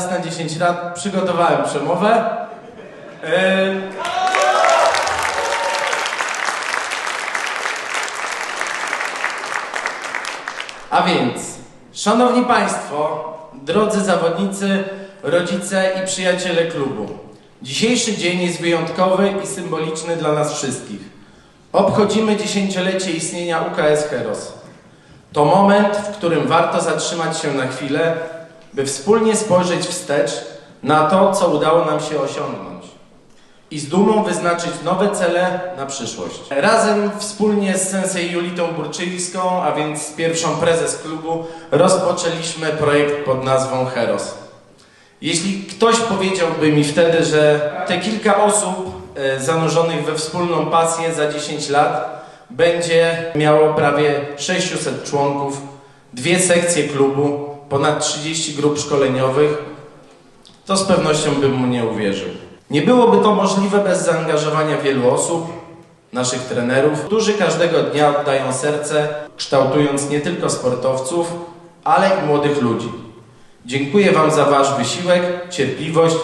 raz na 10 lat przygotowałem przemowę. Ym, A więc, szanowni państwo, drodzy zawodnicy, rodzice i przyjaciele klubu. Dzisiejszy dzień jest wyjątkowy i symboliczny dla nas wszystkich. Obchodzimy dziesięciolecie istnienia UKS Heros. To moment, w którym warto zatrzymać się na chwilę, by wspólnie spojrzeć wstecz na to, co udało nam się osiągnąć i z dumą wyznaczyć nowe cele na przyszłość. Razem wspólnie z sensei Julitą Burczyńską, a więc z pierwszą prezes klubu, rozpoczęliśmy projekt pod nazwą Heros. Jeśli ktoś powiedziałby mi wtedy, że te kilka osób e, zanurzonych we wspólną pasję za 10 lat będzie miało prawie 600 członków, dwie sekcje klubu, ponad 30 grup szkoleniowych, to z pewnością bym mu nie uwierzył. Nie byłoby to możliwe bez zaangażowania wielu osób, naszych trenerów, którzy każdego dnia oddają serce, kształtując nie tylko sportowców, ale i młodych ludzi. Dziękuję Wam za Wasz wysiłek, cierpliwość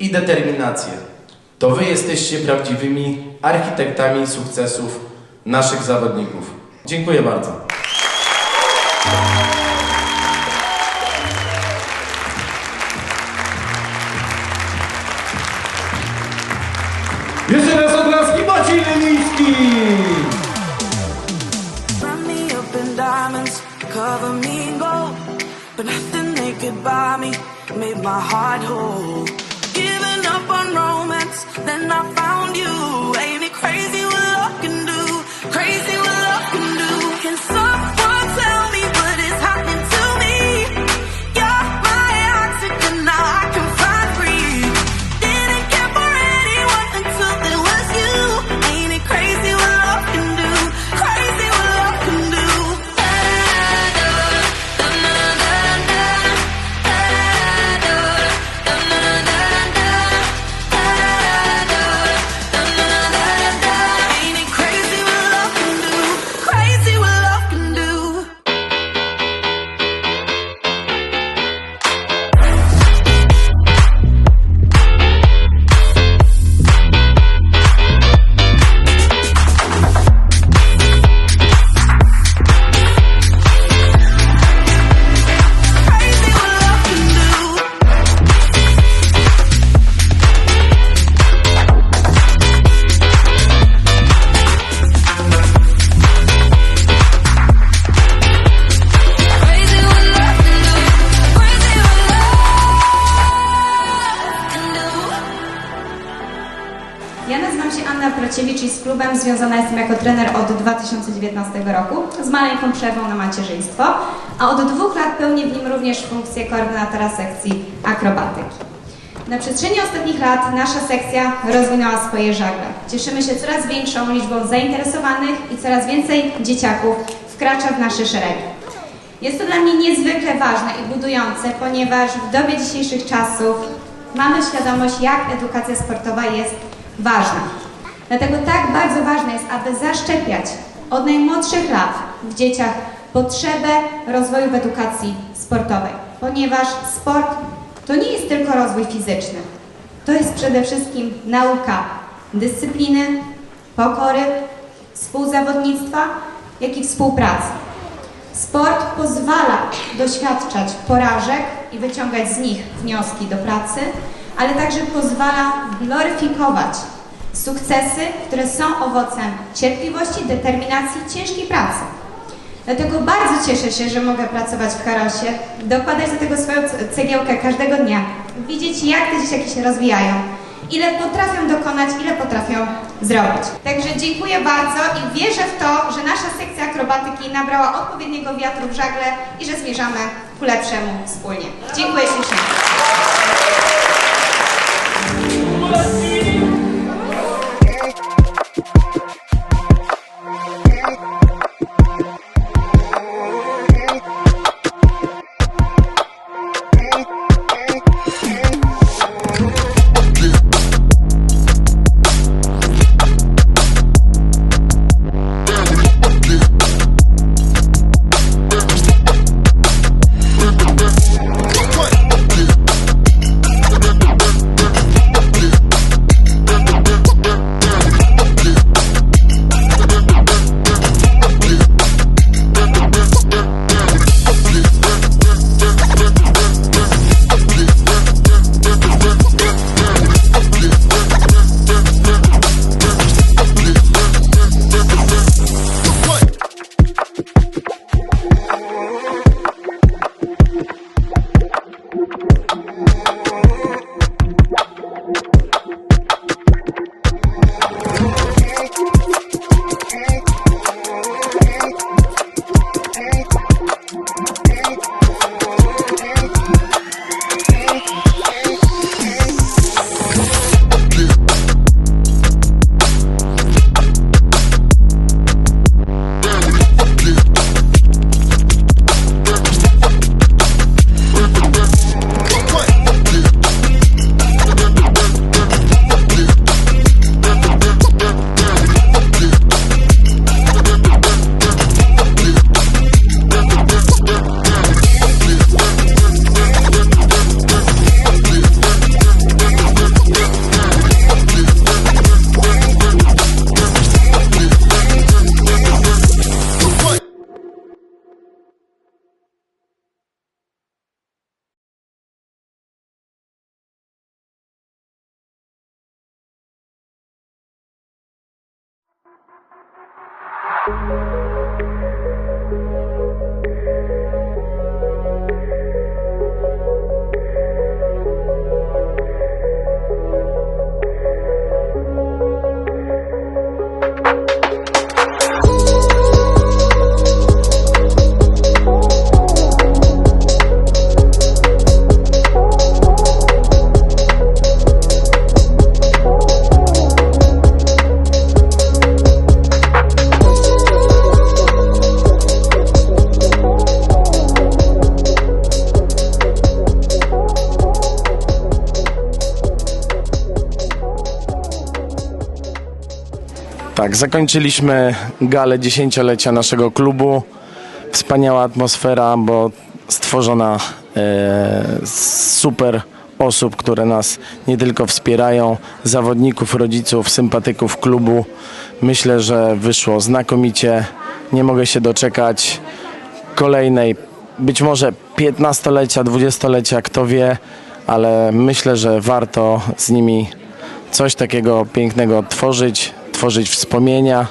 i determinację. To Wy jesteście prawdziwymi architektami sukcesów naszych zawodników. Dziękuję bardzo. Maciej Wrap me up in diamonds, cover me in gold. But nothing they could buy me made my heart whole. Giving up on romance, then I klubem związana jestem jako trener od 2019 roku z maleńką przerwą na macierzyństwo, a od dwóch lat pełnię w nim również funkcję koordynatora sekcji akrobatyki. Na przestrzeni ostatnich lat nasza sekcja rozwinęła swoje żagle. Cieszymy się coraz większą liczbą zainteresowanych i coraz więcej dzieciaków wkracza w nasze szeregi. Jest to dla mnie niezwykle ważne i budujące, ponieważ w dobie dzisiejszych czasów mamy świadomość, jak edukacja sportowa jest ważna. Dlatego tak bardzo ważne jest, aby zaszczepiać od najmłodszych lat w dzieciach potrzebę rozwoju w edukacji sportowej, ponieważ sport to nie jest tylko rozwój fizyczny. To jest przede wszystkim nauka dyscypliny, pokory, współzawodnictwa, jak i współpracy. Sport pozwala doświadczać porażek i wyciągać z nich wnioski do pracy, ale także pozwala gloryfikować sukcesy, które są owocem cierpliwości, determinacji, ciężkiej pracy. Dlatego bardzo cieszę się, że mogę pracować w Karosie, dokładać do tego swoją cegiełkę każdego dnia, widzieć jak te dzieciaki się rozwijają, ile potrafią dokonać, ile potrafią zrobić. Także dziękuję bardzo i wierzę w to, że nasza sekcja akrobatyki nabrała odpowiedniego wiatru w żagle i że zmierzamy ku lepszemu wspólnie. Dziękuję ślicznie. Música Tak, zakończyliśmy galę dziesięciolecia naszego klubu. Wspaniała atmosfera, bo stworzona e, z super osób, które nas nie tylko wspierają, zawodników, rodziców, sympatyków klubu. Myślę, że wyszło znakomicie. Nie mogę się doczekać kolejnej, być może 15-lecia, 20-lecia, kto wie, ale myślę, że warto z nimi coś takiego pięknego tworzyć, tworzyć wspomnienia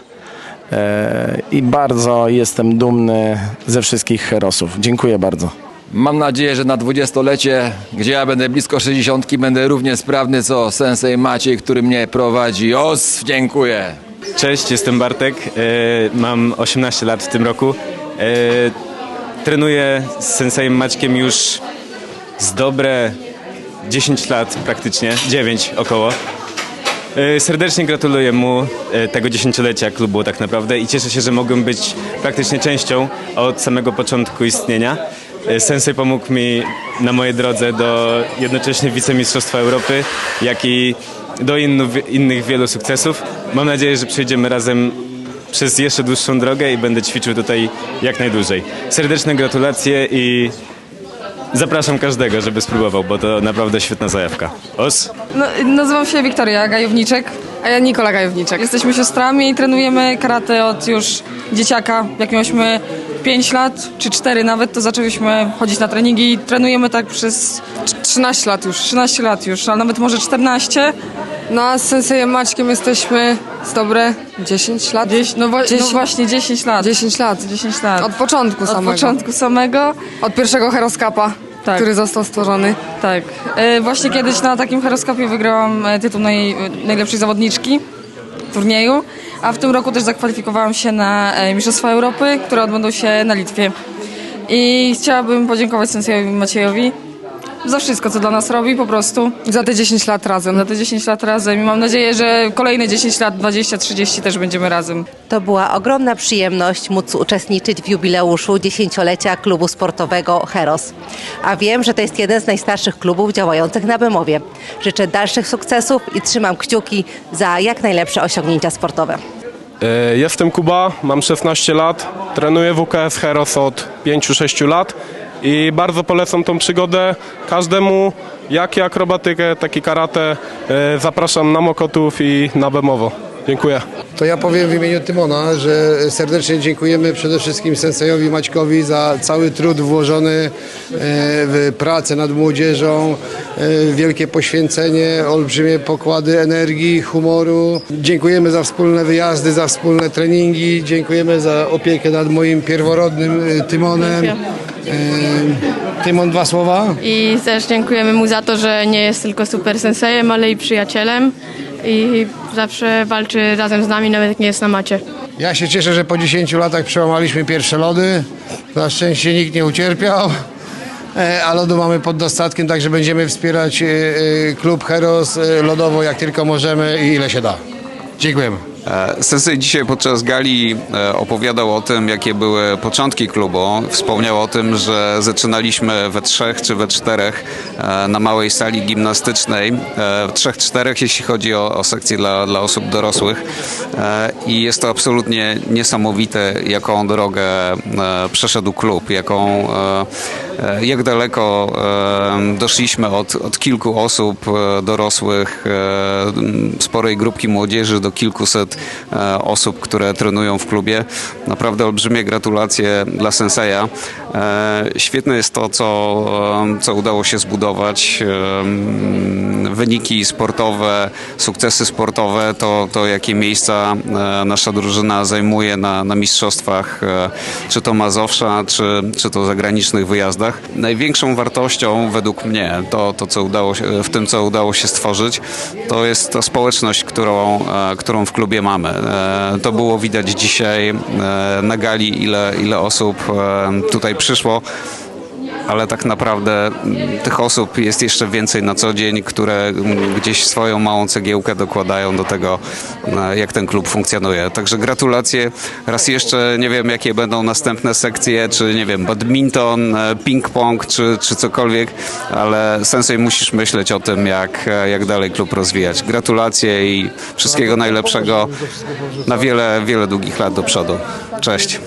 e, i bardzo jestem dumny ze wszystkich herosów. Dziękuję bardzo. Mam nadzieję, że na dwudziestolecie, gdzie ja będę blisko 60, będę równie sprawny co sensei Maciej, który mnie prowadzi. Os, dziękuję. Cześć, jestem Bartek. E, mam 18 lat w tym roku. E, trenuję z sensejem Maćkiem już z dobre 10 lat praktycznie, 9 około. E, serdecznie gratuluję mu e, tego dziesięciolecia klubu tak naprawdę i cieszę się, że mogłem być praktycznie częścią od samego początku istnienia. E, Sensei pomógł mi na mojej drodze do jednocześnie wicemistrzostwa Europy, jak i do innych, innych wielu sukcesów. Mam nadzieję, że przejdziemy razem przez jeszcze dłuższą drogę i będę ćwiczył tutaj jak najdłużej. Serdeczne gratulacje i zapraszam każdego, żeby spróbował, bo to naprawdę świetna zajawka. Os! No, nazywam się Wiktoria Gajowniczek. A ja Nikola Gajowniczek. Jesteśmy siostrami i trenujemy karate od już dzieciaka. Jak mieliśmy 5 lat, czy 4 nawet, to zaczęliśmy chodzić na treningi i trenujemy tak przez 13 lat już. 13 lat już, a nawet może 14. No a z Sensejem Maćkiem jesteśmy z dobre 10 lat. No, wa- no 10 właśnie 10 lat. 10 lat. 10 lat. Od początku Od samego. początku samego. Od pierwszego heroskapa, Tak. który został stworzony. Tak. E, właśnie kiedyś na takim heroskopie wygrałam e, tytuł naj, najlepszej zawodniczki turnieju, a w tym roku też zakwalifikowałam się na e, Mistrzostwa Europy, które odbędą się na Litwie. I chciałabym podziękować sensejowi Maciejowi za wszystko, co dla nas robi po prostu. Za te 10 lat razem. Za te 10 lat razem i mam nadzieję, że kolejne 10 lat, 20, 30 też będziemy razem. To była ogromna przyjemność móc uczestniczyć w jubileuszu dziesięciolecia klubu sportowego Heros. A wiem, że to jest jeden z najstarszych klubów działających na Bemowie. Życzę dalszych sukcesów i trzymam kciuki za jak najlepsze osiągnięcia sportowe. E, Jestem Kuba, mam 16 lat, trenuję WKS Heros od 5-6 lat i bardzo polecam tą przygodę każdemu, jak i akrobatykę, tak i karate. E, Zapraszam na Mokotów i na Bemowo. Dziękuję. To ja powiem w imieniu Tymona, że serdecznie dziękujemy przede wszystkim Sensejowi Maćkowi za cały trud włożony e, w pracę nad młodzieżą, e, wielkie poświęcenie, olbrzymie pokłady energii, humoru. Dziękujemy za wspólne wyjazdy, za wspólne treningi, dziękujemy za opiekę nad moim pierworodnym Tymonem. E, Tymon, dwa słowa? I też dziękujemy mu za to, że nie jest tylko super sensejem, ale i przyjacielem i zawsze walczy razem z nami, nawet jak nie jest na macie. Ja się cieszę, że po 10 latach przełamaliśmy pierwsze lody. Na szczęście nikt nie ucierpiał. E, A lodu mamy pod dostatkiem, także będziemy wspierać e, e, klub Heros lodowo jak tylko możemy i ile się da. Dziękujemy. E, Sensei dzisiaj podczas gali e, opowiadał o tym, jakie były początki klubu. Wspomniał o tym, że zaczynaliśmy we trzech czy we czterech e, na małej sali gimnastycznej. W trzech, czterech, jeśli chodzi o, o sekcję dla, dla osób dorosłych. I jest to absolutnie niesamowite, jaką drogę przeszedł klub, jaką jak daleko e, doszliśmy od, od kilku osób e, dorosłych, e, sporej grupki młodzieży do kilkuset e, osób, które trenują w klubie. Naprawdę olbrzymie gratulacje dla Senseja. E, Świetne jest to, co, co udało się zbudować. Wyniki sportowe, sukcesy sportowe, to, to jakie miejsca e, nasza drużyna zajmuje na, na mistrzostwach, e, czy to Mazowsza, czy, czy to zagranicznych wyjazdach. Największą wartością według mnie, to, to co udało się, w tym, co udało się stworzyć, to jest ta społeczność, którą, którą w klubie mamy. To było widać dzisiaj na gali, ile, ile osób tutaj przyszło ale tak naprawdę tych osób jest jeszcze więcej na co dzień, które gdzieś swoją małą cegiełkę dokładają do tego, jak ten klub funkcjonuje. Także gratulacje. Raz jeszcze nie wiem, jakie będą następne sekcje, czy nie wiem, badminton, e, ping-pong, czy, czy cokolwiek, ale sensej musisz myśleć o tym, jak, e, jak dalej klub rozwijać. Gratulacje i wszystkiego najlepszego na wiele, wiele długich lat do przodu. Cześć.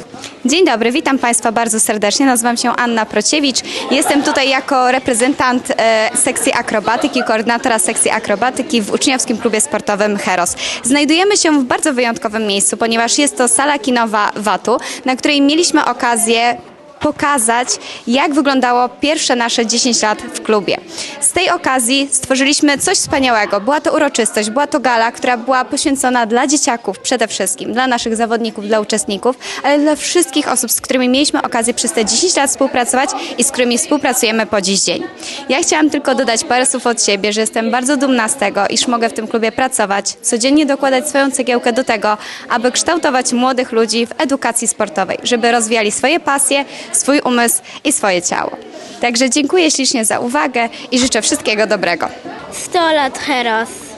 Dzień dobry, witam Państwa bardzo serdecznie. Nazywam się Anna Prociewicz. Jestem tutaj jako reprezentant e, sekcji akrobatyki, koordynatora sekcji akrobatyki w uczniowskim klubie sportowym Heros. Znajdujemy się w bardzo wyjątkowym miejscu, ponieważ jest to sala kinowa VAT-u, na której mieliśmy okazję pokazać, jak wyglądało pierwsze nasze 10 lat w klubie. Z tej okazji stworzyliśmy coś wspaniałego. Była to uroczystość, była to gala, która była poświęcona dla dzieciaków przede wszystkim, dla naszych zawodników, dla uczestników, ale dla wszystkich osób, z którymi mieliśmy okazję przez te 10 lat współpracować i z którymi współpracujemy po dziś dzień. Ja chciałam tylko dodać parę słów od siebie, że jestem bardzo dumna z tego, iż mogę w tym klubie pracować, codziennie dokładać swoją cegiełkę do tego, aby kształtować młodych ludzi w edukacji sportowej, żeby rozwijali swoje pasje, swój umysł i swoje ciało. Także dziękuję ślicznie za uwagę i życzę wszystkiego dobrego. 100 lat Heros.